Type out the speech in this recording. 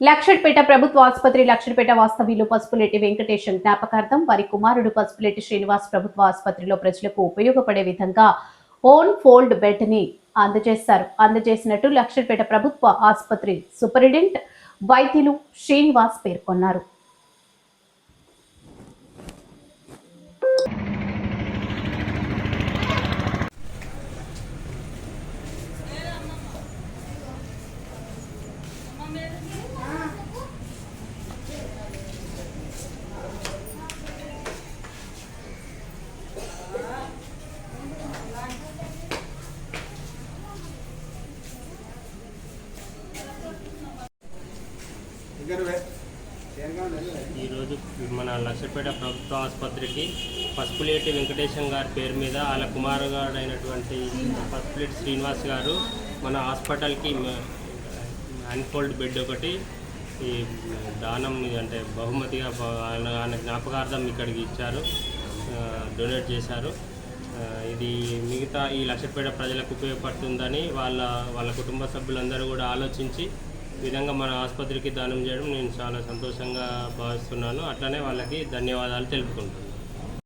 లక్షడ్పేట ప్రభుత్వ ఆసుపత్రి లక్షడ్పేట వాస్తవ్యులు పసుపులేటి వెంకటేశం జ్ఞాపకార్థం వారి కుమారుడు పసుపులేటి శ్రీనివాస్ ప్రభుత్వ ఆసుపత్రిలో ప్రజలకు ఉపయోగపడే విధంగా ఓన్ ఫోల్డ్ బెడ్ని అందజేశారు. అందజేసినట్టు లక్షడ్పేట ప్రభుత్వ ఆసుపత్రి సూపరింటెండెంట్ వైద్యులు శ్రీనివాస్ పేర్కొన్నారు. ఈరోజు మన లక్షపేట ప్రభుత్వ ఆసుపత్రికి పసుపులేటి వెంకటేశం గారి పేరు మీద వాళ్ళ కుమారుగాడు అయినటువంటి పసుపులేటి శ్రీనివాస్ గారు మన హాస్పిటల్కి అన్ఫోల్డ్ బెడ్ ఒకటి ఈ దానం అంటే బహుమతిగా ఆయన జ్ఞాపకార్థం ఇక్కడికి ఇచ్చారు డొనేట్ చేశారు. ఇది మిగతా ఈ లక్షపేట ప్రజలకు ఉపయోగపడుతుందని వాళ్ళ వాళ్ళ కుటుంబ సభ్యులందరూ కూడా ఆలోచించి విధంగా మన ఆసుపత్రికి దానం చేయడం నేను చాలా సంతోషంగా భావిస్తున్నాను. అట్లనే వాళ్ళకి ధన్యవాదాలు తెలుపుకుంటున్నాను.